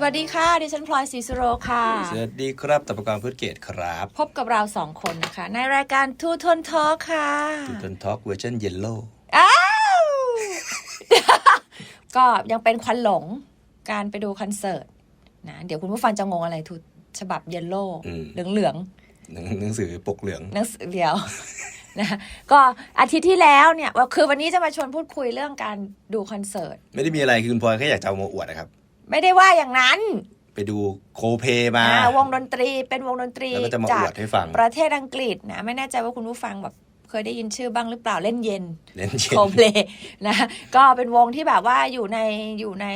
สวัสดีค่ะ ดิฉันพลอยศรีสุโรค่ะ สวัสดีครับตะปกรพืชเกตครับ พบกับเราสองคนนะคะ ในรายการทูทนทอค่ะตูตันทอล์กเวอร์ชันเยลโล่อ้าวก็ยังเป็นควันหลงการไปดูคอนเสิร์ตนะ เดี๋ยวคุณผู้ฟังจะงงอะไรทูฉบับเยลโล่เหลืองเหลืองหนังสือปกเหลืองๆหนังสือเดียวนะก็อาทิตย์ที่แล้วเนี่ยว่าคือวันนี้จะมาชวนพูดคุยเรื่องการดูคอนเสิร์ต ไม่ได้มีอะไรคือคุณพลอยแค่อยากจะเอามาอวดนะครับ ไม่ได้ว่าอย่างนั้น ไปดูโคเพมาอ่าวงดนตรีเป็นวงดนตรีแล้วก็จะมาจาอกวดให้ฟัง ประเทศอังกฤษนะไม่แน่ใจว่าคุณผู้ฟังแบบเคยได้ยินชื่อบ้างหรือเปล่าเล่นเย็นเล่นเช่นโคเพลนะ ก็เป็นวงที่แบบว่าอยู่ในอยู่ใน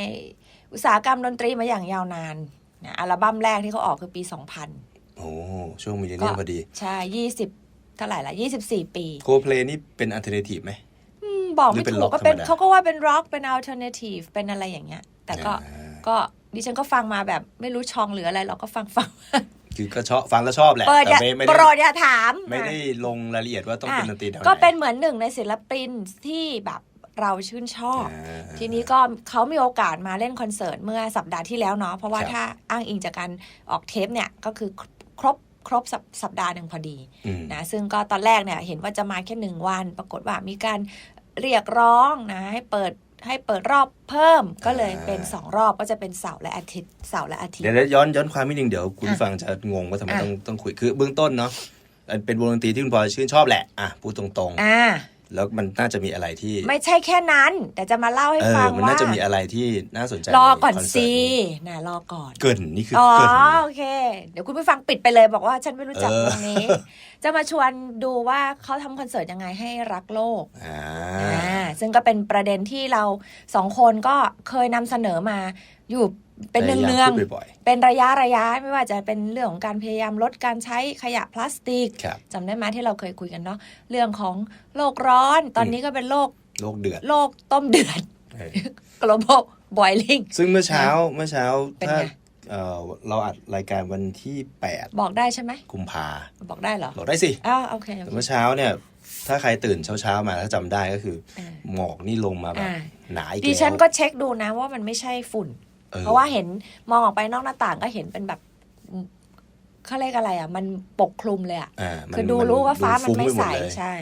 อุตสาหกรรมดนตรีมาอย่างยาวนานนะอัลบั้มแรกที่เขาออกคือปี 2000 โอ้ช่วงมิลเลนเนียมพอดี ใช่20เท่าไหร่ละ24ปีโคเพลนี่เป็นอัลเทอร์เนทีฟไหมอืมบอกหรืไม่อเป็นถูร็กอกก็เป็นธรรมดาเขาก็ว่าเป็นร็อกเป็นอัลเทอร์เนทีฟเป็นอะไรอย่างเงี้ย แต่ก็อ่า ก็ดิฉันก็ฟังมาแบบไม่รู้ชองหรืออะไรเราก็ฟังฟังคือก็ชอบฟังแล้วชอบแหละเปิดอย่าแต่ไม่ไม่โปรได้ดอย่าถาม ไม่ได้ลงรายละเอียดว่าต้องเป็นดนตรีแนวไหนก็เป็นเหมือนหนึ่งในศิลปินที่แบบเราชื่นชอบอ่าทีนี้ก็เขามีโอกาสมาเล่นคอนเสิร์ตเมื่อสัปดาห์ที่แล้วเนาะเพราะว่าครับถ้าอ้างอิงจากการออกเทปเนี่ยก็คือครบครบสัปสัปดาห์หนึ่งพอดีอืมนะซึ่งก็ตอนแรกเนี่ยเห็นว่าจะมาแค่หนึ่งวัน ปรากฏว่ามีการเรียกร้องนะให้เปิด ให้เปิดรอบเพิ่มก็เลยเป็นสองรอบก็จะเป็นเสาร์และอาทิตย์เสาร์และอาทิตเดี๋ยย์วย้อนย้อนความนิดนึงเดี๋ยวคุณอะฟังจะงงว่าทำไมอะต้องต้องคุยคือเบื้องต้นเนาะอันเป็นวงดนตรีที่คุณพลอยชื่นชอบแหละอะพูดตรงอ่าๆ แล้วมันน่าจะมีอะไรที่ ไม่ใช่แค่นั้น แต่จะมาเล่าให้เออฟังมันว่าน่าจะมีอะไรที่น่าสนใจรอก่อนใคเร์สินี้นะรอก่อน เกินนี่คืออ๋อเกิน โอเค เดี๋ยวคุณผู้ฟังปิดไปเลยบอกว่าฉันไม่รู้จักเออ วงนี้ จะมาชวนดูว่าเขาทำคอนเสิร์ตยังไงให้รักโลกอ่าอ่าซึ่งก็เป็นประเด็นที่เราสองคนก็เคยนำเสนอมา อยู่เป็นเนืองแต่เนืองยากพูดบ่อยๆเป็นระยะระยะไม่ว่าจะเป็นเรื่องของการพยายามลดการใช้ขยะพลาสติกๆครับจำได้ไหมที่เราเคยคุยกันเนาะเรื่องของโลกร้อน ตอนนี้ก็เป็นโลกโลกเดือดโลกต้มเดือดเออ global boiling ซึ่งเมื่อเช้าเมื่อเช้าเป็นถ้าไงเออเราอัดรายการวันที่บอกได้ใช่ไหม8กุมภาบอกได้เหรอ บอกได้สิอ้าวโอเคโอแต่เคเมื่อเช้าเนี่ย ถ้าใครตื่นเช้าๆมาถ้าจำได้ก็คืออ่าหมอกนี่ลงมาแบบอ่าหนาอีกดิฉันแล้วก็เช็คดูนะว่ามันไม่ใช่ฝุ่นออ เพราะว่าเห็นมองออกไปนอกหน้าต่างก็เห็นเป็นแบบอืมเขาเรียกอะไรอะ มันปกคลุมเลยอะอ่ามันคือดูรู้ว่าฟ้ามันฟุ้งไม่ปหใสดเลยใช่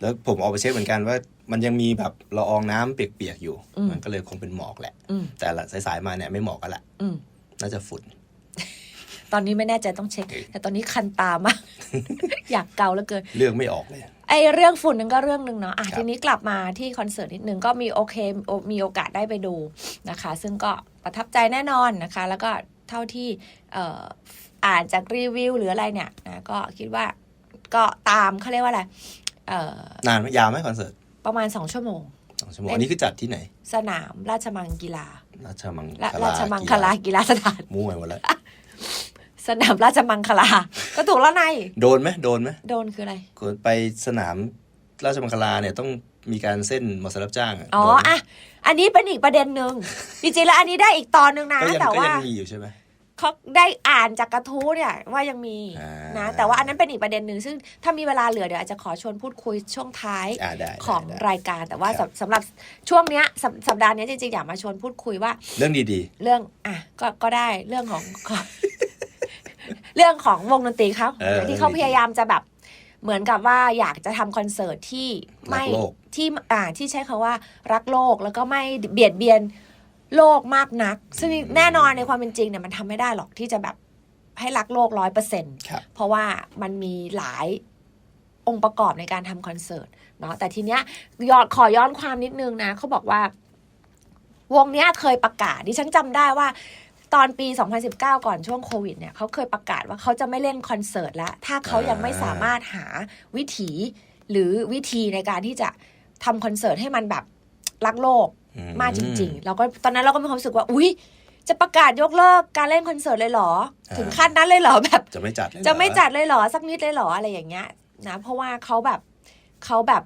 แล้วผมออกไปเช็คเหมือนกันว่ามันยังมีแบบละอองน้ำเปียกๆอยู่อืมมันก็เลยคงเป็นหมอกแหละอืมแต่ละสายๆมาเนี่ยไม่หมอกกันละอืมน่าจะฝุ่น ตอนนี้ไม่แน่ใจต้องเช็ค แต่ตอนนี้คันตามาก อยากเกาแล้วเกินเลือกไม่ออกเลย ไอเรื่องฝุ่นนึงก็เรื่องหนึ่งเนาะอะครับทีนี้กลับมาที่คอนเสิร์ตนิดนึงก็มีโอเคโอมีโอกาสได้ไปดูนะคะ ซึ่งก็ ประทับใจแน่นอนนะคะ แล้วก็เท่าที่เอ่ออ่านจากรีวิวหรืออะไรเนี่ยนะก็คิดว่าก็ตามเขาเรียกว่าอะไรเอ่อนานไหมยาวไหมคอนเสิร์ตประมาณสองชั่วโมงสองชั่วโมงเป็นอันนี้คือจัดที่ไหน สนามราชมังกีฬา ราชมังและคลาราชมังคลากีฬาสถานมั่วหมดแล้วสนามราชมังคลา ก็ถูกแล้วไงโดนไหมโดนไหมโดนคืออะไรคนไปสนามราชมังคลาเนี่ยต้อง มีการเส้นมอสรับจ้างะอ๋อโดนไหมอะอันนี้เป็นอีกประเด็นหนึ่งจริงๆแล้วอันนี้ได้อีกตอนหนึ่งนะก็ยังแต่ก็ว่ายังมีอยู่ใช่ไหมเขาได้อ่านจากกระทู้เนี่ยว่ายังมีอ่านนะแต่ว่าอันนั้นเป็นอีกประเด็นหนึ่งซึ่งถ้ามีเวลาเหลือเดี๋ยวอาจจะขอชวนพูดคุยช่วงท้ายอ่าได้ของได้รายการแต่ว่าครับสำสำหรับช่วงเนี้ยสัปสัปดาห์เนี้ยจริงๆอยากมาชวนพูดคุยว่า เรื่องดีเรื่องอะก็ก็ได้เรื่องของ เรื่องของวงดนตรีเขาเออที่เขาเรื่องดีๆพยายามจะแบบเหมือนกับว่าอยากจะทำคอนเสิร์ตที่ไม่รักโลก ที่อ่าที่ใช้คาว่ารักโลกแล้วก็ไม่เบียดเบียนโลกมากนัก ซึ่งแน่นอนในความเป็นจริงเนี่ยมันทำไม่ได้หรอกที่จะแบบให้รักโลกร้อยเปอร์เซ็นต์ๆครับเพราะว่ามันมีหลายองค์ประกอบในการทำคอนเสิร์ตเนาะแต่ทีเนี้ยย้อนขอย้อนความนิดนึงนะเขาบอกว่าวงเนี้ยเคยประกาศดิฉันจำได้ว่าตอนปี 2019 ก่อนช่วงโควิดเนี่ยเขาเคยประกาศว่าเขาจะไม่เล่นคอนเสิร์ตแล้ว ถ้าเขายังไม่สามารถหาวิถีหรือวิธีในการที่จะ ทำคอนเสิร์ตให้มันแบบรักโลกอืมมากจริง ๆ เราก็ตอนนั้นเราก็มีความรู้สึกว่า อุ๊ย จะประกาศยกเลิกการเล่นคอนเสิร์ตเลยเหรออ่าถึงขั้นนั้นเลยเหรอแบบ จะไม่จัดเลยเหรอจะไม่จัดเลยเหรอ สักนิดเลยเหรออะไรอย่างเงี้ยนะ เพราะว่าเขาแบบเขาแบบ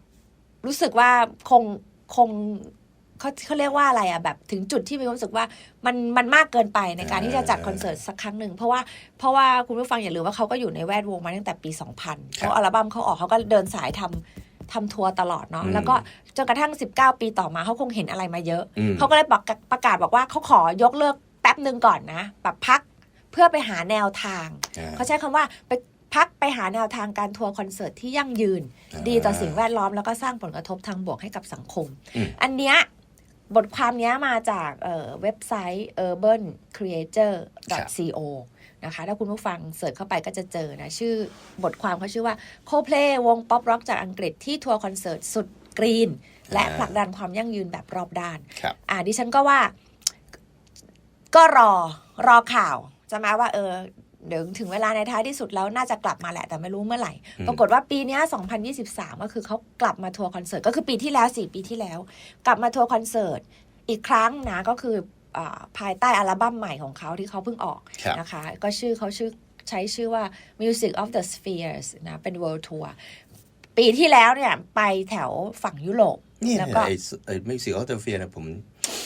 รู้สึกว่าคงคงเขาเขาเรียกว่าอะไรอะแบบถึงจุดที่มีความรู้สึกว่ามันมันมากเกินไปในการที่จะจัดคอนเสิร์ตสักครั้งหนึ่งเพราะว่าเพราะว่าคุณผู้ฟังอย่าลืมว่าเขาก็อยู่ในแวดวงมาตั้งแต่ปี 2000เพราะอัลบั้มเขาออกเขาก็เดินสายทำ ทำทัวร์ตลอดเนาะแล้วก็จนกระทั่ง 19 ปีต่อมาเขาคงเห็นอะไรมาเยอะอืมเขาก็เลยประกาศประกาศบอกว่าเขาขอยกเลิกแป๊บหนึ่งก่อนนะแบบพักเพื่อไปหาแนวทางอ่าเขาใช้คำว่าไปพักไปหาแนวทางการทัวร์คอนเสิร์ตที่ยั่งยืนอ่าดีต่อสิ่งแวดล้อมแล้วก็สร้างผลกระทบทางบวกให้กับสังคมอืมอันเนี้ยบทความเนี้ยมาจากเอ่อเว็บไซต์ urbancreator.co นะคะ ถ้าคุณผู้ฟังเสิร์ชเข้าไปก็จะเจอนะ ชื่อบทความเขาชื่อว่า Coldplay วงป๊อปร็อกจากอังกฤษที่ทัวร์คอนเสิร์ตสุดกรีน และผลักดันความยั่งยืนแบบรอบด้านครับอ่าดิฉันก็ว่า ก็รอรอข่าวจะมาว่า เออเดี๋ยวถึงเวลาในท้ายที่สุดแล้วน่าจะกลับมาแหละแต่ไม่รู้เมื่อไหร่อืมปรากฏว่าปีเนี้ย2023 ก็คือเขากลับมาทัวร์คอนเสิร์ตก็คือปีที่แล้วสี่ปีที่แล้ว กลับมาทัวร์คอนเสิร์ตอีกครั้งนะก็คืออา ภายใต้อัลบั้มใหม่ของเขาที่เขาเพิ่งออกครับนะคะ ก็ชื่อเขาชื่อใช้ชื่อว่า Music of the Spheres นะเป็น World Tour ปีที่แล้วเนี่ยไปแถวฝั่งยุโรปนี่แล้วเนี่ยก็ไอ้ไอ้มิวสิกออฟเตอร์เฟียนะผม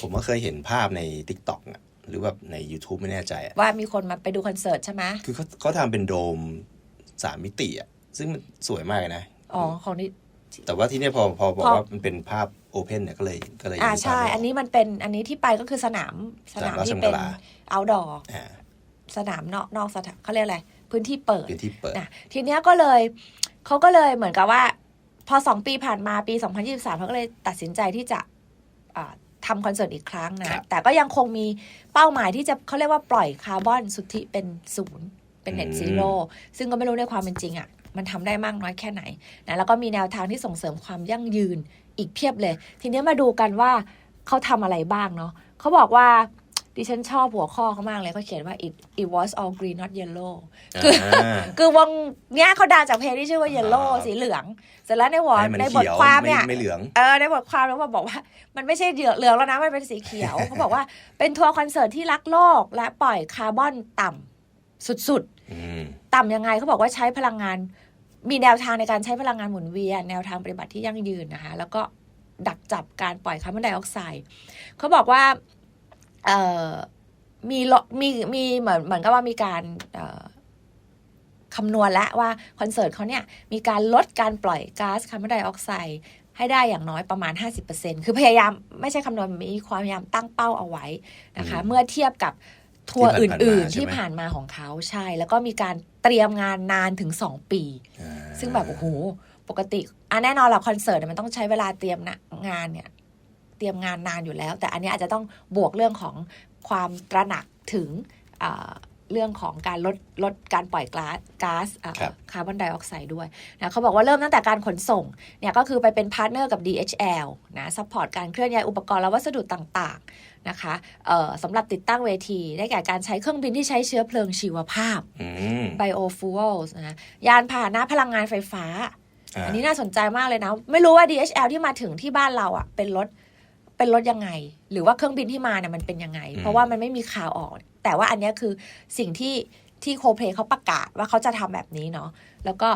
ผมก็เคยเห็นภาพใน t ิ k t o k อะหรือแบบใน YouTube ไม่แน่ใจอะว่ามีคนมาไปดูคอนเสิร์ตใช่ไหมคือเขาเขาทำเป็นโดมสามมิติอะ ซึ่งมันสวยมากเลยนะ อ๋อ ของนี่แต่ว่าที่เนี่ยพอพอบอกพอว่ามันเป็นภาพ โอเพนเนี่ยก็เลยก็เลยอ่ายังใช่ไม่อันนี้มันเป็นอันนี้ที่ไปก็คือสนามสนามสนามราชที่มังเป็นคลา outdoor อ่าสนามนอกนอกสถานเขาเรียกอะไรพื้นที่เปิดเป็นที่เปิดนะทีเนี้ยก็เลยเขาก็เลยเหมือนกับว่า พอสองปีผ่านมาปี 2023เขาก็เลยตัดสินใจที่จะอ่าทำคอนเสิร์ตอีกครั้งนะครับแต่ก็ยังคงมีเป้าหมายที่จะเขาเรียกว่าปล่อยคาร์บอนสุทธิเป็นศูนย์เป็นเน็ตซีโร่ซึ่งก็ไม่รู้ในความเป็นจริงอะ่ะมันทำได้มากน้อยแค่ไหนนะแล้วก็มีแนวทางที่ส่งเสริมความยั่งยืน อีกเพียบเลย ทีเนี้ยมาดูกันว่าเขาทำอะไรบ้างเนาะเขาบอกว่าดิฉันชอบหัวข้อเขามากเลยเขาเขียนว่า it it was all green not yellow คืออ่าคือวงเนี้ยเขาดังจากเพลงที่ชื่อว่า Yellow อ่าสีเหลือง เสร็จแล้วในหัวให้มันในบทเขียวความเนี่ยไม่ไม่เหลืองเออในบทความแล้วมาบอกว่า มันไม่ใช่เหลืองเหลืองแล้วนะ มันเป็นสีเขียวเขาบอกว่าเป็นทัวร์คอนเสิร์ตที่รักโลก และปล่อยคาร์บอนต่ำสุดอืมๆต่ำยังไงเขาบอกว่าใช้พลังงาน มีแนวทางในการใช้พลังงานหมุนเวียน แนวทางปฏิบัติที่ยั่งยืนนะคะ แล้วก็ดักจับการปล่อยคาร์บอนไดออกไซด์เขาบอกว่ามีมีมีเหมือนเหมือนกับว่ามีการคำนวณแล้วว่าคอนเสิร์ตเขาเนี่ยมีการลดการปล่อยก๊าซคาร์บอนไดออกไซด์ให้ได้อย่างน้อยประมาณ 50%คือพยายามไม่ใช่คำนวณมีความพยายามตั้งเป้าเอาไว้นะคะ เมื่อเทียบกับ ทัวร์ที่ผ่านๆอื่นมาๆใช่ไหมที่ผ่านมาของเขาใช่ แล้วก็มีการเตรียมงานนานถึง2ปีอ่าซึ่งแบบโอ้โหปกติอะแน่นอนแหละคอนเสิร์ตเนี่ยมันต้องใช้เวลาเตรียมนะงานเนี่ย เตรียมงานนานอยู่แล้ว แต่อันนี้อาจจะต้องบวกเรื่องของความตระหนักถึงอ่า เรื่องของการลดลดการปล่อยก๊าซก๊าซอ่าครับคาร์บอนไดออกไซด์ด้วยนะเขาบอกว่าเริ่มตั้งแต่การขนส่งเนี่ยก็คือไปเป็นพาร์ทเนอร์กับ DHL นะซัพพอร์ตการเคลื่อนย้ายอุปกรณ์และวัสดุต่างๆนะคะเอ่อสำหรับติดตั้งเวที ได้แก่การใช้เครื่องบินที่ใช้เชื้อเพลิงชีวภาพอืม biofuels นะยานพาหนะพลังงานไฟฟ้าอ่าอันนี้น่าสนใจมากเลยนะ ไม่รู้ว่า DHL ที่มาถึงที่บ้านเราอะเป็นรถ เป็นรถยังไง หรือว่าเครื่องบินที่มาเนี่ยมันเป็นยังไง เพราะว่ามันไม่มีข่าวออก แต่ว่าอันเนี้ยคือสิ่งที่ที่โคเพลเขาประกาศว่าเขาจะทำแบบนี้เนาะแล้วก็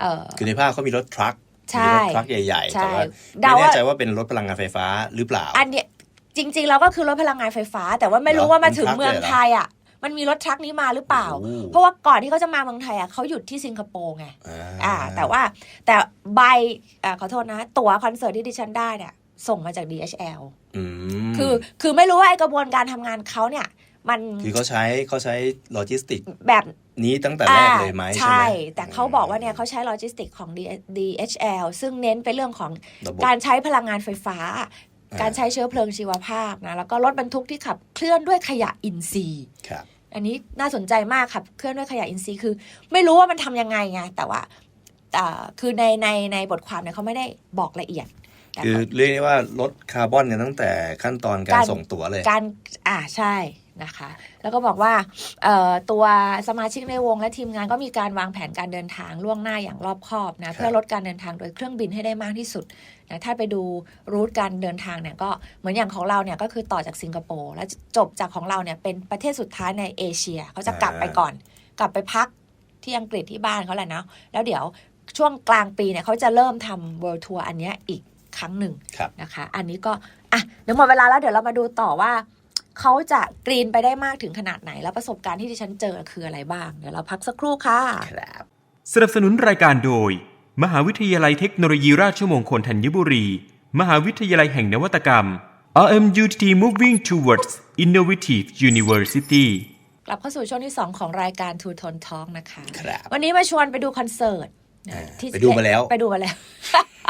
เออคือในภาพเขามีรถทรัคใช่มีรถทรัคใหญ่ๆใช่แต่ว่าเดาไม่ว่าแน่ใจว่าเป็นรถพลังงานไฟฟ้าหรือเปล่า อันเนี้ยจริง ๆ แล้วก็คือรถพลังงานไฟฟ้า แต่ว่าไม่รู้เหรอว่ามาถึงเป็นทรัคเมืองเลยเหรอไทยอะมันมีรถทรัคนี้มาหรือเปล่าโอ้เพราะว่าก่อนที่เขาจะมาเมืองไทยอะเขาหยุดที่สิงคโปร์ไงอ่าอ่าแต่ว่าแต่ใบอ่าขอโทษนะ ตั๋วคอนเสิร์ตที่ดิฉันได้เนี่ย ส่งมาจาก DHL อืมคือคือไม่รู้ว่าไอกระบวนการทำงานเขาเนี่ย มันคือเขาใช้เขาใช้โลจิสติกแบบนี้ตั้งแต่แรกเลยไหมอ่าใช่ไหมแต่เขาบอกว่าเนี่ยเขาใช้โลจิสติกของ D- DHL ซึ่งเน้นไปเรื่องของระบบการใช้พลังงานไฟฟ้าอ่าการใช้เชื้อเพลิงชีวภาพนะแล้วก็รถบรรทุกที่ขับเคลื่อนด้วยขยะอินทรีย์ครับอันนี้น่าสนใจมากครับเคลื่อนด้วยขยะอินทรีย์คือ ไม่รู้ว่ามันทำยังไงไงแต่ว่าอ่าคือในในในบทความเนี่ยเขาไม่ได้บอกละเอียดแต่ คือก็เรียกได้ว่าลดคาร์บอนกันตั้งแต่ขั้นตอนการการส่งตั๋วเลย การอ่าใช่นะคะ แล้วก็บอกว่าเอ่อตัวสมาชิกในวงและทีมงานก็มีการวางแผนการเดินทางล่วงหน้าอย่างรอบคอบนะเพื่อลดการเดินทางโดยเครื่องบินให้ได้มากที่สุดนะถ้าไปดูรูทการเดินทางเนี่ยก็เหมือนอย่างของเราเนี่ยก็คือต่อจากสิงคโปร์แล้วจบจากของเราเนี่ยเป็นประเทศสุดท้ายในเอเชียเขาจะกลับไปก่อน กลับไปพักที่อังกฤษที่บ้านเขาแหละเนาะแล้วเดี๋ยวช่วงกลางปีเนี่ยเขาจะเริ่มทำ World Tour อันเนี้ยอีก ครั้งหนึ่งครับนะคะ อันนี้ก็อะเดี๋ยวหมดเวลาแล้วเดี๋ยวเรามาดูต่อว่าเขาจะกรีนไปได้มากถึงขนาดไหน แล้วประสบการณ์ที่ดิฉันเจอคืออะไรบ้าง เดี๋ยวเราพักสักครู่ค่ะครับสนับสนุนรายการโดย มหาวิทยาลัยเทคโนโลยีราชมงคลธัญบุรี มหาวิทยาลัยแห่งนวัตกรรม RMUTT Moving Towards Innovative University กลับเข้าสู่ช่วงที่ 2 ของรายการ Two Tone Talk นะคะ ครับ วันนี้มาชวนไปดูคอนเสิร์ตอ่าที่ไปดูมาแล้ว ไปดูมาแล้ว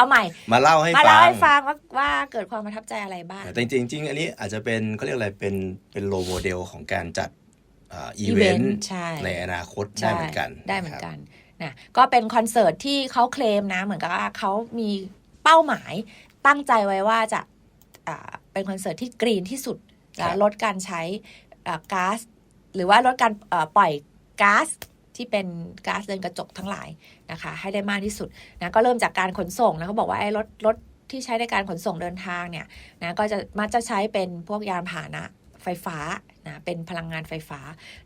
เอาใหม่ มาเล่าให้มาฟัเล่าง ให้ฟังว่าว่าเกิดความประทับใจอะไรบ้าง แต่จริงๆจริงๆอันนี้อาจจะเป็นเขาเรียกอะไรเป็นเป็นโลโมเดลของการจัดอ่าอีเวน event ต์ใช่ ในอนาคตได้เหมือนกันใช่ได้เหมือนครับกันนะก็เป็นคอนเสิร์ตที่เขาเคลมนะ เหมือนกับว่าเขามีเป้าหมายตั้งใจไว้ว่าจะอ่าเป็นคอนเสิร์ตที่กรีนที่สุดครับและลดการใช้อ่าก๊าซหรือว่าลดการเอ่อปล่อยก๊าซ ที่เป็นก๊าซเรือนกระจกทั้งหลายนะคะ ให้ได้มากที่สุดนะก็เริ่มจากการขนส่งนะเขาบอกว่าไอ้รถรถที่ใช้ในการขนส่งเดินทางเนี่ยนะก็จะมักจะใช้เป็นพวกยานพาหนะไฟฟ้านะเป็นพลังงานไฟฟ้า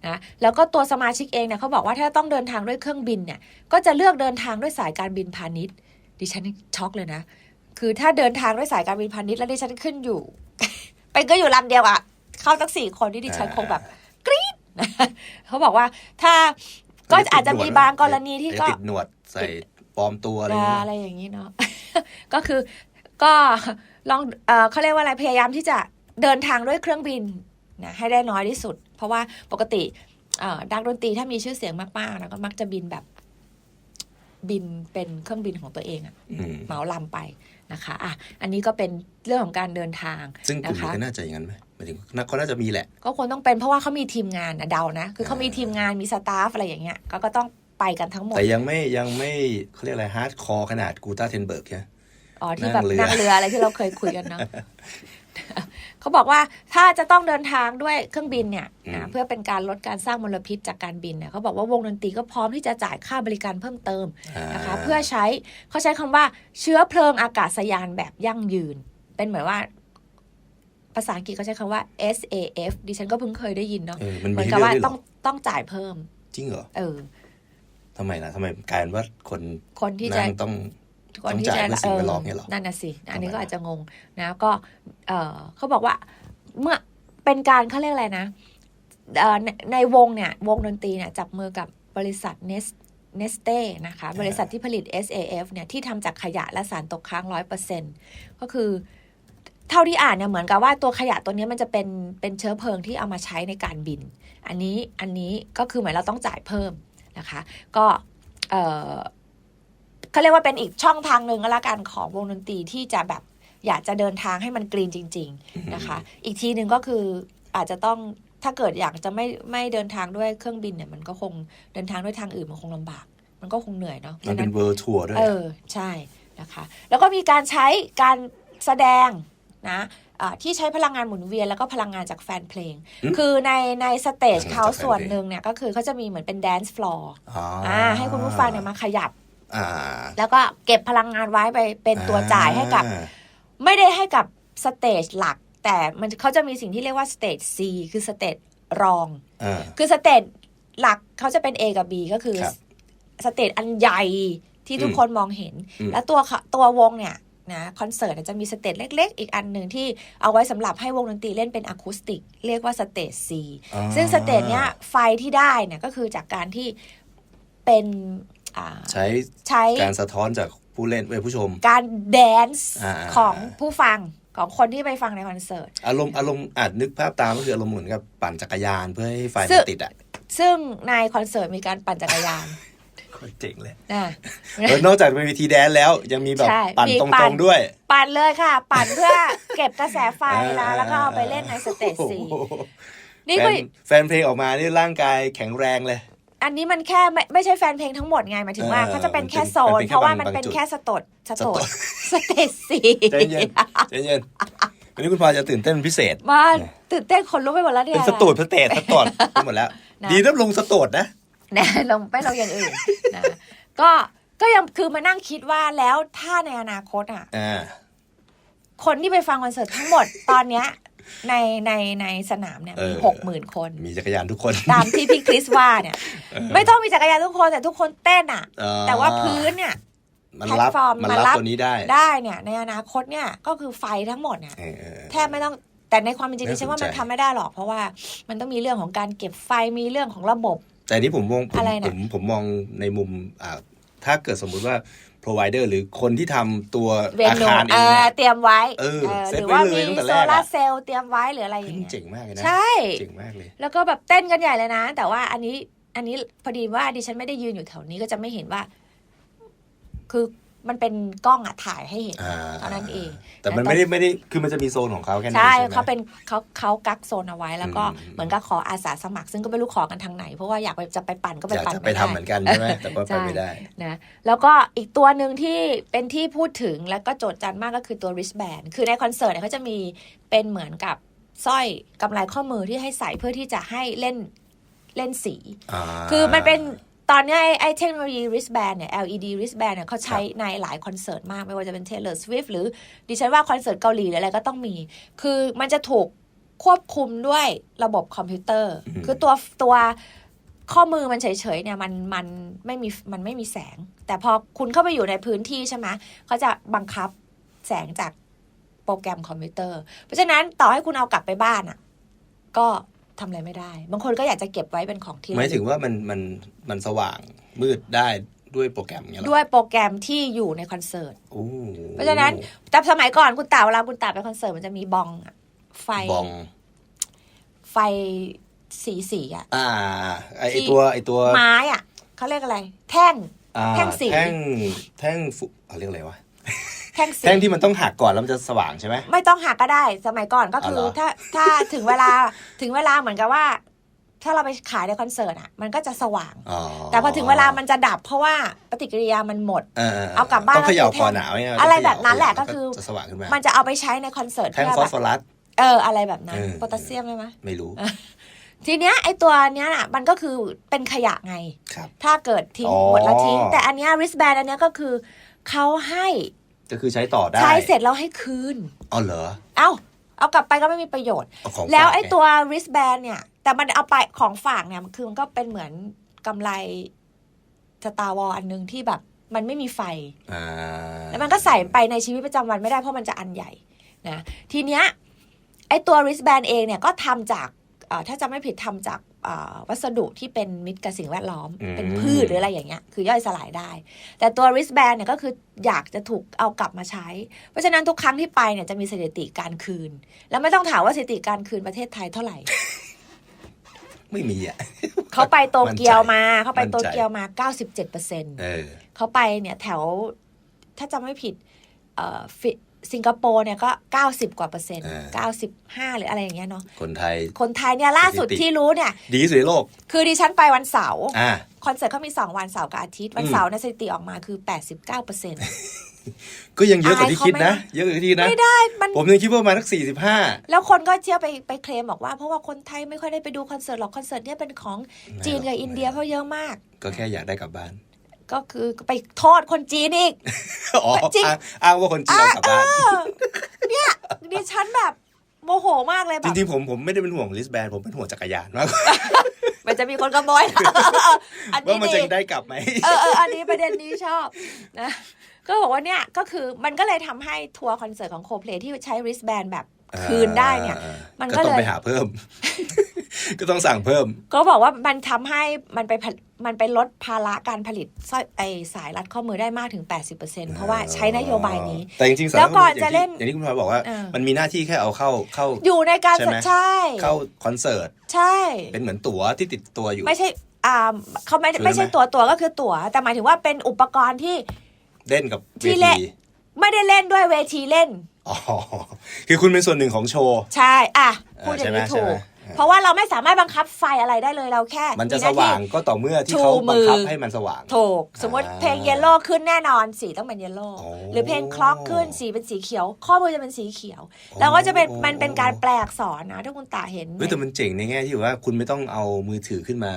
นะแล้วก็ตัวสมาชิกเองเนี่ยเขาบอกว่าถ้าต้องเดินทางด้วยเครื่องบินเนี่ยก็จะเลือกเดินทางด้วยสายการบินพาณิชย์ ดิฉันช็อกเลยนะ คือถ้าเดินทางด้วยสายการบินพาณิชย์แล้วดิฉันขึ้นอยู่เป็นก็อยู่ลำเดียวอะเข้าทั้งสี่คนที่ดิฉันคงแบบกรี๊ดเขาบอกว่าถ้า ก็อาจจะมีบางกรณีที่ก็ติดหนวดใส่ปลอมตัวอะไรอย่างเงี้ยอะไรอย่างนี้เนาะก็คือก็ลองเอ่อเขาเรียกว่าอะไรพยายามที่จะเดินทางด้วยเครื่องบินนะให้ได้น้อยที่สุด เพราะว่าปกติเอ่อดักดนตรีถ้ามีชื่อเสียงมากๆนะก็มักจะบินแบบ บินเป็นเครื่องบินของตัวเองอะอืมเหมาลำไปนะคะอะอันนี้ก็เป็นเรื่องของการเดินทางซึ่งกลุ่มนะนี้คะก็น่าจะอย่างนั้นไหมหมายถึงน่าเขาน่าจะมีแหละ ก็ควรต้องเป็นเพราะว่าเขามีทีมงานนะเดานะ คือเขามีทีมงานมีสตาฟอะไรอย่างเงี้ยก็ก็ต้องไปกันทั้งหมด แต่ยังไม่ยังไม่เขาเรียกอะไรฮาร์ดคอร์ขนาดกูต้าเทนเบิร์กใช่ไหมอ๋อที่แบบนั่นั่งงเรือเรืออะไรที่เราเคยคุยกันเนาะ เขาบอกว่าถ้าจะต้องเดินทางด้วยเครื่องบินเนี่ยนะเพื่อเป็นการลดการสร้างมลพิษจากการบินเนี่ยเขาบอกว่าวงดนตรีก็พร้อมที่จะจ่ายค่าบริการเพิ่มเติมนะคะเพื่อใช้เขาใช้คำว่าเชื้อเพลิงอากาศยานแบบยั่งยืน เป็นเหมือนว่าภาษาอังกฤษเขาใช้คำว่า SAF ดิฉันก็เพิ่งเคยได้ยินเนาะเออมันเหมีมือนให้กับเลือกว่าด้วยเหรต้อองต้องจ่ายเพิ่ม จริงเหรอเออทำไมล่ะทำไมกลายเป็นว่าคนคนที่จะนั่งต้อง คนที่ต้องจ่ายจะเพื่อสิ่งแวดล้อมเนี่ยเหรอนั่นน่ะสิ อันนี้ทำไมก็อาจจะงงนะก็เออเขาบอกว่าเมื่อเป็นการเขาเรียกอะไรนะเอ่อในในวงเนี่ยวงดนตรีเนี่ยจับมือกับบริษัทเนสเนสเต้นะคะบริษัทที่ผลิต SAF เนี่ยที่ทำจากขยะและสารตกค้างร้อยเปอร์เซ็นก็คือ เท่าที่อ่านเนี่ยเหมือนกับว่าตัวขยะตัวเนี้ยมันจะเป็นเป็นเชื้อเพลิงที่เอามาใช้ในการบิน อันนี้อันนี้ก็คือเหมือนเราต้องจ่ายเพิ่มนะคะ ก็ เออเขาเรียกว่าเป็นอีกช่องทางหนึ่งก็แล้วกันของวงดนตรีที่จะแบบอยากจะเดินทางให้มันกรีนจริง ๆนะคะ อีกทีหนึ่งก็คืออาจจะต้องถ้าเกิดอยากจะไม่ไม่เดินทางด้วยเครื่องบินเนี่ยมันก็คงเดินทางด้วยทางอื่นมันคงลำบาก มันก็คงเหนื่อยเนาะมันเป็นเวิร์ทัวร์ด้วยเออใช่นะคะ แล้วก็มีการใช้การแสดงนะอ่าที่ใช้พลังงานหมุนเวียนแล้วก็พลังงานจากแฟนเพลงอืมคือในในสเตจพลังงานเขาจากแฟนเพลงส่วนหนึ่งเนี่ยก็คือเขาจะมีเหมือนเป็นแดนซ์ฟลอร์อ๋ออ่าให้คุณผู้ฟังเนี่ยมาขยับอ่า แล้วก็เก็บพลังงานไว้ไปเป็นตัวจ่ายให้กับอ่าไม่ได้ให้กับสเตจหลัก แต่มันเขาจะมีสิ่งที่เรียกว่าสเตจ C คือสเตจรองอ่าคือสเตจหลักเขาจะเป็น A กับ B ก็คือครับสเตจอันใหญ่ที่ทุกอืมคนมองเห็นอืมแล้วตัวเขาตัววงเนี่ยนะคอนเสิร์ตเนี่ยจะมีสเตจเล็ก ๆ อีกอันหนึ่งที่เอาไว้สำหรับให้วงดนตรีเล่นเป็นอะคูสติก เรียกว่าสเตจ C อ่าซึ่งสเตจเนี้ยไฟที่ได้เนี่ยก็คือจากการที่เป็นอ่า ใช้ใช้การสะท้อนจากผู้เล่นเว้ยผู้ชม การแดนซ์อ่าของผู้ฟังของคนที่ไปฟังในคอนเสิร์ต อารมณ์อารมณ์อาจนึกภาพตามก็คืออารมณ์เหมือนกับปั่นจักรยานเพื่อให้ไฟซึ่มันงติดอะ ซึ่งในคอนเสิร์ตมีการปั่นจักรยานโคตรเจ๋งเลยนะเออนอกจากเป็นวิธีแดนแล้วยังมีแบบใช่ปั่นมีตปั่รนงๆด้วย ปั่นเลยค่ะ ปั่นเพื่อเก็บกระแสไฟนะอ่าแล้วก็เอาไปเล่นในสเตจสี่โอ้โหนี่แฟก็นแฟนเพลงออกมานี่ร่างกายแข็งแรงเลย อันนี้มันแค่ไม่ไม่ใช่แฟนเพลงทั้งหมดไงหมายถึงว่าเออเขาจะเป็นแค่มันเป็นโซนมันเป็นแค่เพราะว่าบางมันเป็นบางจุดแค่สตดสสตตดดสเตจสี่ใจเย็นใจเย็นวันนี้คุณพลอยจะตื่นเต้นเป็นพิเศษมาตื่นเต้นคนลุกไปหมดแล้วเนี่ยเป็นสตูดสเตทสตอดไปหมดแล้วนะดีนะลงสตูดนะนะลงไปลงอย่างอื่นนะก็ก็ยังคือมานั่งคิดว่าแล้วถ้าในอนาคตอะอ่าคนที่ไปฟังคอนเสิร์ตทั้งหมดตอนเนี้ย ในในในสนามเนี่ยมีเออหกหมื่นคน มีจักรยานทุกคน ตามที่พี่คริสว่าเนี่ย ไม่ต้องมีจักรยานทุกคนแต่ทุกคนเต้นอะเออแต่ว่าพื้นเนี่ยมันรับแพลตฟอร์มมันมันรับรับตัวนี้ได้ได้เนี่ย ในอนาคตเนี่ยก็คือไฟทั้งหมดเนี่ยเออเออแทบไม่ต้องแต่ในความเป็นจริงน่าดิฉันว่าสนใจมันทำไม่ได้หรอก เพราะว่ามันต้องมีเรื่องของการเก็บไฟมีเรื่องของระบบ แต่นี่ผมมองผมอะไรผน่ะมผมมองในมุมอ่าถ้าเกิดสมมุติว่า provider หรือคนที่ทำตัวเวอานูคารเอเองอเนี่ยเตรียมไว้เออเออเซ็หตรือไว้ว่าเลยมีตั้งแต่โซแรกอะลาร์เซลล์เตรียมไว้หรืออะไรอย่างเฮ้ยมันเงี้ยเจ๋งมากเลยนะ ใช่เจ๋งมากเลย แล้วก็แบบเต้นกันใหญ่เลยนะ แต่ว่าอันนี้อันนี้พอดีว่าดิฉันไม่ได้ยืนอยู่แถวนี้ก็จะไม่เห็นว่า คือ มันเป็นกล้องอะถ่ายให้เห็นอ่าเท่านั้นเอง แต่มันไม่ได้ไม่ได้คือมันจะมีโซนของเขาแค่นั้นใช่ใช่ไหมเขาเป็นเขาเขากักโซนเอาไว้แล้วก็อืมเหมือนกับขออาสาสมัคร ซึ่งก็ไม่รู้ขอกันทางไหน เพราะว่าอยากไปจะไปปั่นก็ไปอยากปั่นจะไปม่ด้ทำเหมือนกันใช่ไหมแต่ว่าไปไม่ได้นะแล้วก็อีกตัวหนึ่งที่เป็นที่พูดถึงแล้วก็โจทย์จันมากก็คือตัว wristband คือในคอนเสิร์ตเนี่ยเขาจะมีเป็นเหมือนกับสร้อยกำไลข้อมือที่ให้ใส่เพื่อที่จะให้เล่นเล่นสีอ่าคือมันเป็น ตอนเนี้ยไอ้ไอ้เทคโนโลยี wristband เนี่ย LED wristband เนี่ยเขาใช้ในหลายคอนเสิร์ตมาก ไม่ว่าจะเป็น Taylor Swift หรือดิฉันว่าคอนเสิร์ตเกาหลีหรืออะไรก็ต้องมี คือมันจะถูกควบคุมด้วยระบบคอมพิวเตอร์อืมคือตัวตัวข้อมือมันเฉยๆเนี่ยมันมันไม่มีมันไม่มีแสง แต่พอคุณเข้าไปอยู่ในพื้นที่ใช่ไหมเขาจะบังคับแสงจากโปรแกรมคอมพิวเตอร์ เพราะฉะนั้นต่อให้คุณเอากลับไปบ้านอะ ก็ ทำอะไรไม่ได้ บางคนก็อยากจะเก็บไว้เป็นของที่หมายระลึกถึงว่ามันมันมันสว่างมืดได้ด้วยโปรแกรมอย่างเงี้ยเหรอด้วยโปรแกรมที่อยู่ในคอนเสิร์ตโอ้เพราะฉะนั้นแต่สมัยก่อนคุณตาเวลาคุณตาไปคอนเสิร์ตมันจะมีบองอะไฟบองไฟสีสีๆอะอ่า ไอที่ไอ้ตัวไอตัว ไม้อะเขาเรียกอะไร แท่งอ่าแท่งสี แท่งแท่งฟุเขาเรียกอะไรวะ แท่งสีแท่งที่มันต้องหักก่อนแล้วมันจะสว่างใช่ไหม ไม่ต้องหักก็ได้ สมัยก่อนก็คืออ๋อเหรอถ้าถ้าถึงเวลาถึงเวลาเหมือนกับว่า ถ้าเราไปขายในคอนเสิร์ตอะมันก็จะสว่างอ๋อแต่พอถึงเวลามันจะดับเพราะว่าปฏิกิริยามันหมด เออเอากลับบ้านต้องเขย่าแล้วคือคอหนาวเนี่ยอะไรแบบนั้นแหละก็คือจะสว่างขึ้นมามันจะเอาไปใช้ในคอนเสิร์ตแท่งเพื่อฟอสแบบฟอรัสเอออะไรแบบนั้นเออโพแทสเซียมใช่ไหมไม่รู้ทีเนี้ยไอตัวเนี้ยน่ะมันก็คือเป็นขยะไงครับถ้าเกิดทิ้งอ๋อหมดแล้วทิ้ง แต่อันเนี้ย wristband อันเนี้ยก็คือเขาให้ ก็คือใช้ต่อได้ ใช้เสร็จแล้วให้คืนอ๋อเหรอ เอ้าเอากลับไปก็ไม่มีประโยชน์เอาของแล้วฝากไอ้งตัว wristband เนี่ย แต่มันเอาไปของฝากเนี่ยคือมันก็เป็นเหมือนกำไรสตาร์วอลอันหนึงที่แบบมันไม่มีไฟอ่าแล้วมันก็ใส่ไปในชีวิตประจำวันไม่ได้เพราะมันจะอันใหญ่นะทีเนี้ยไอตัว wristband เองเนี่ยก็ทำจากเอ่อถ้าจำไม่ผิดทำจากเอ่อ วัสดุที่เป็นมิตรกับสิ่งแวดล้อม เป็นพืชหรืออะไรอย่างเงี้ย คือย่อยสลายได้ แต่ตัว wristband เนี่ยก็คืออยากจะถูกเอากลับมาใช้ เพราะฉะนั้นทุกครั้งที่ไปเนี่ยจะมีสถิติการคืน แล้วไม่ต้องถามว่าสถิติการคืนประเทศไทยเท่าไหร่ ไม่มีอะเขาไปโตเกียวมา เขาไปมั่นใจโตเกียวมา 97เปอร์เซ็นต์เออเขาไปเนี่ยแถวถ้าจำไม่ผิดเอ่อฟิ สิงคโปร์เนี่ยก็ 90 กว่าเปอร์เซ็นต์อ่า95 หรืออะไรอย่างเงี้ยเนาะคนไทย คนไทยเนี่ยล่าสุดสถิติที่รู้เนี่ย ดีที่สุดในโลก คือดิฉันไปวันเสาร์อ่าคอนเสิร์ตเขามี 2 วันเสาร์กับอาทิตย์ วันอืมเสาร์เนี่ยสถิติออกมาคือ 89เปอร์เซ็นต์ก็ยังเยอะกว่าที่คิดนะอายเขาไหมเยอะกว่าที่คิดนะ ไม่ได้ มัน ผมยังคิดว่าประมาณสักสี่สิบห้าแล้วคนก็เที่ยวไปไปเคลมบอกว่า เพราะว่าคนไทยไม่ค่อยได้ไปดูคอนเสิร์ตหรอก คอนเสิร์ตเนี่ยเป็นของจีนกับอินเดียเพราะเยอะมาก ก็แค่อยากได้กลับบ้าน ก็คือไปโทษคนจีนอีกอ๋อจริงอ้างอ้างว่าคนจีนเอากลับบ้านเนี่ยดิฉันแบบโมโหมากเลยแบจบริงๆผมผมไม่ได้เป็นห่วงลิสแบนผมเป็นห่วงจักรยานมากกว่ามันจะมีคนขโมยอันว่านี้มันดีจะได้กลับไหมเออเอออันนี้ประเด็นนี้ชอบนะก็บอกว่าเนี่ยก็คือมันก็เลยทำให้ทัวร์คอนเสิร์ตของโคเพลที่ใช้ wristband แบบ คืนได้เนี่ยอ่ามันก็ก็ต้องเลยไปหาเพิ่ม ก็ต้องสั่งเพิ่ม ก็บอกว่ามันทำให้มันไปผลมันไปลดภาระการผลิตสร้อยไอสายรัดข้อมือได้มากถึง 80%เพราะว่าใช้นโยบายนี้ แต่จริงๆสารแล้วก่อนย่างที่จะเล่นอย่างที่คุณพลอยบอกว่าเออมันมีหน้าที่แค่เอาเข้าเข้า อยู่ในการใช่ไหมใช่เข้าคอนเสิร์ตใช่ เป็นเหมือนตั๋วที่ติดตัวอยู่ ไม่ใช่อ่าเขาไม่คือไม่ใช่ไหมตัวตัวก็คือตั๋วแต่หมายถึงว่าเป็นอุปกรณ์ที่เล่นกับเวที่เล่ทีนไม่ได้เล่นด้วยเวทีเล่น อ๋อคือคุณเป็นส่วนหนึ่งของโชว์ ใช่อะเอพูดออย่าใช่งไหมนี้ใช่ถูไหมกเเพราะว่าเราไม่สามารถบังคับไฟอะไรได้เลยเราแค่ มันจะหสน้ที่ว่างก็ต่อเมื่อที่ชูเขาบังคับมือให้มันสว่าง ถูก สมมติอ่าเพลงเยลโล่ขึ้นแน่นอนสีต้องเป็นเยลโล่โอ้หรือเพลงคล็อกขึ้นสีเป็นสีเขียว ข้อมือจะเป็นสีเขียว แล้วก็จะเป็นมันเป็นการแปลอักษรนะถ้าคุณตาเห็นเฮ้ยแต่มันเจ๋งในแง่ที่ว่าคุณไม่ต้องเอามือถือขึ้นมา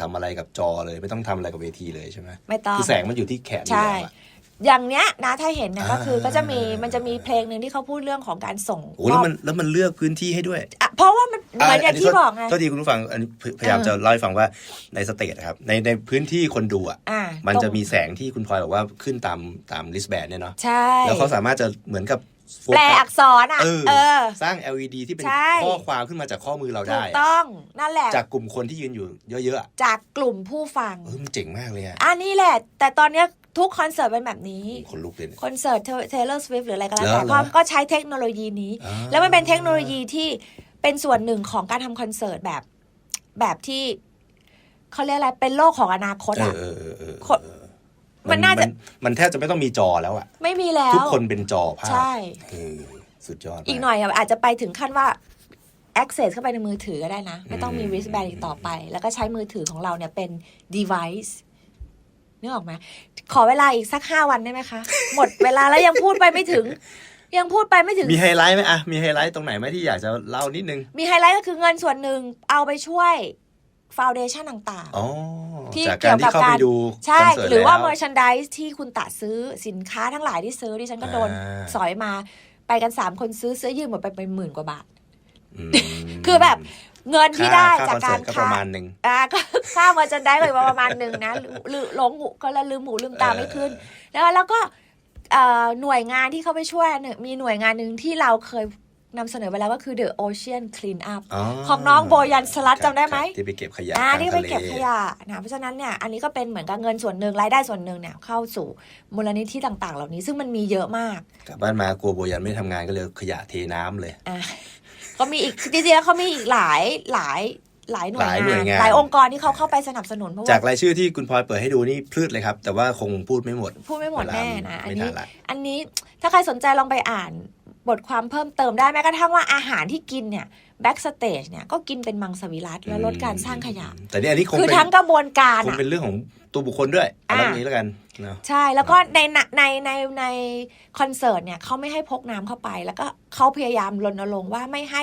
ทำอะไรกับจอเลย ไม่ต้องทำอะไรกับเวทีเลยใช่ไหมไม่ต้องคือแสงมันอยู่ที่แขนอยู่ใช่แล้ว อะอย่างเนี้ยนะถ้าเห็นนะก็คืออ่าก็จะมีมันจะมีเพลงหนึ่งที่เขาพูดเรื่องของการส่งโอ้แล้วมันแล้วมันเลือกพื้นที่ให้ด้วยอะเพราะว่ามันเหมือนอย่างที่บอกไงก็ดีคุณผู้ฟังอันนี้พพยายามเออจะเล่าให้ฟังว่าในสเตทนะครับในในพื้นที่คนดูอะอ่ามันตรงจะมีแสงที่คุณพลอยบอกว่าขึ้นตามตามลิสแบนเนี่ยเนาะใช่แล้วเขาสามารถจะเหมือนกับโฟแปลกัอัสกษรอะเออเออ สร้าง LED ที่เป็นใช่ข้อความขึ้นมาจากข้อมือเราถูได้กอะต้อง นั่นแหละ จากกลุ่มคนที่ยืนอยู่เยอะๆอะจากกลุ่มผู้ฟังเออมันเจ๋งมากเลยอะอันนี้แหละ แต่ตอนเนี้ย ทุกคอนเสิร์ตเป็นแบบนี้ คนลุกเลยเนี่ยคอนเสิร์ต Taylor Swift หรืออะไรก็แล้วเหรอแต่เหรอก็ก็ใช้เทคโนโลยีนี้อ่าแล้วมันเป็นเทคโนโลยีที่เป็นส่วนหนึ่งของการทำคอนเสิร์ตแบบ แบบที่เขาเรียกอะไรเป็นโลกของอนาคตเออะอเออเออเออคนมันน่าจะ มันแทบจะไม่ต้องมีจอแล้วอะไม่มีแล้ว ทุกคนเป็นจอภาพใช่ เออสุดยอดมากอีกหน่อยอะอาจจะไปถึงขั้นว่า access เข้าไปในมือถือก็ได้นะ ไม่ต้องมี wristband อีกต่อไป แล้วก็ใช้มือถือของเราเนี่ยเป็น device นึกออกไหมขอเวลาอีกสักห้าวันได้ไหมคะ หมดเวลาแล้วยังพูดไปไม่ถึง ยังพูดไปไม่ถึง มีไฮไลท์ไหมอะมีไฮไลท์ตรงไหนไหมที่อยากจะเล่านิดนึง มีไฮไลท์ก็คือเงินส่วนหนึ่งเอาไปช่วยฟาวเดชันต่างอ๋อที่จากการที่เข้าไปดูๆใช่คอนเสิร์ตหรือว่าแล้ว merchandise ที่คุณตะซื้อสินค้าทั้งหลายที่ซื้อดิฉันก็โดนอ่าสอยมาไปกันสามคนซื้อเสื้อยืดหมดไปเป็นหมื่นกว่าบาทอืมคือแบบ เงินที่ได้ค่จากคอนกาเสิรร์ตก็ปค้าระมาณหนึ่งอ่าก็ค่าเมอร์จันได้ไปประมาณหนึ่งนะหรือหรือหลงหูก็ละลืมหูลืมตาไม่ขึ้น แล้วแล้วก็เอ่อหน่วยงานที่เขาไปช่วยเนี่ยมีหน่วยงานหนึ่งที่เราเคยนำเสนอไปแล้วก็คือ The Ocean Clean Up ของน้องโบยันสลัดจำได้ไหมที่ไปเก็บขยะอ่ากลางที่ไปทะเลเก็บขยะนะเพราะฉะนั้นเนี่ยอันนี้ก็เป็นเหมือนกับเงินส่วนหนึ่งรายได้ส่วนหนึ่งเนี่ยเข้าสู่มูลนิธิต่าง ๆ เหล่านี้ซึ่งมันมีเยอะมากกลับบ้านมากลัวโบยันไม่ทำงานก็เลยขยะเทน้ำเลยอะ ก็มีอีกจริงๆแล้วเขามีอีกหลายหลายหลายหน่วยหลายหน่วยงานงานหลายองค์กรที่เขาเข้าไปสนับสนุนเพราะจาว่ากรายชื่อที่คุณพลอยเปิดให้ดูนี่พลืดเลยครับ แต่ว่าคงพูดไม่หมดพูดไม่หมดแน่นะอันไม่นี้ทันละ อันนี้ถ้าใครสนใจลองไปอ่านบทความเพิ่มเติมได้แม้กระทั่งว่าอาหารที่กินเนี่ยแบ็กสเตจเนี่ยก็กินเป็นมังสวิรัตและลดการสร้างขยะ แต่นี่อันนี้คงคือเป็นทั้งกระบวนการคงอะเป็นเรื่องของตัวบุคคลด้วยเอาอ่าเรื่องนี้แล้วกันเนาะใช่แล้วก็ในในในในในคอนเสิร์ตเนี่ยเขาไม่ให้พกน้ำเข้าไป แล้วก็เขาพยายามรณรงค์ว่าไม่ให้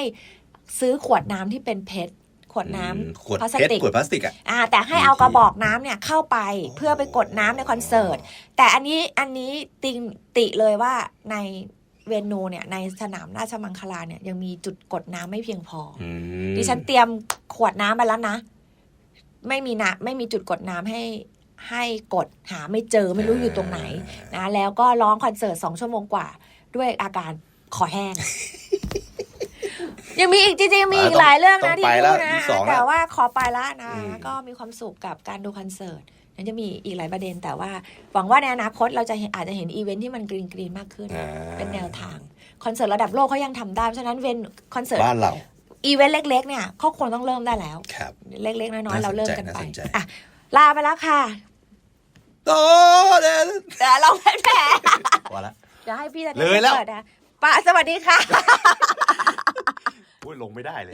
ซื้อขวดน้ำที่เป็นเพชรขวดน้ำอืมขวดพลาสเพชรติกขวดพลาสติกอะอ่า แต่ให้เอากระบอกน้ำเนี่ยเข้าไปเพื่อไปกดน้ำในคอนเสิร์ต แต่อันนี้อันนี้ติงติเลยว่าในเวนูเนี่ยในสนามราชมังคลาเนี่ยยังมีจุดกดน้ำไม่เพียงพอออืมดิฉันเตรียมขวดน้ำไปแล้วนะ ไม่มีนะไม่มีจุดกดน้ำให้ ให้กดหาไม่เจอไม่รู้อยู่ตรงไหนนะแล้วก็ร้องคอนเสิร์ตสองชั่วโมงกว่า ด้วยอาการคอแห้ง ยังมีอีกจริงๆมีอีกหลายเรื่องนะที่พูดนะแต่ว่าขอไปละนะก็มีความสุขกับการดูคอนเสิร์ตนั้นจะมีอีกหลายประเด็นแต่ว่า หวังว่าในอนาคตเราจะเห็นอาจจะเห็นอีเวนท์ที่มันกรีนกรีนมากขึ้นอ่าเป็นแนวทางคอนเสิร์ตระดับโลกเขายังทำได้เพราะฉะนั้นเวนคอนเสิร์ตบ้านเราอีเวนต์เล็ก ๆ เนี่ยเขาควรต้องเริ่มได้แล้วครับเล็ก ๆ น้อยๆน่าสนใจเราเริ่มกันไปน่าสนใจอะ ลาไปแล้วค่ะโตเดนเดี๋ยวลองแผลพอละเดี๋ยวให้พี่จะเลยแล้ว ปิดนะป้าสวัสดีค่ะพูดลงไม่ได้เลย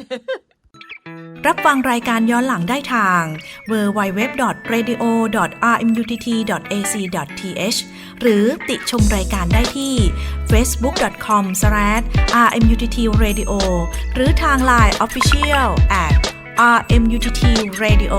รับฟังรายการย้อนหลังได้ทาง www.radio.rmutt.ac.th หรือติชมรายการได้ที่ facebook.com/rmuttradio หรือทาง Line Official at rmuttradio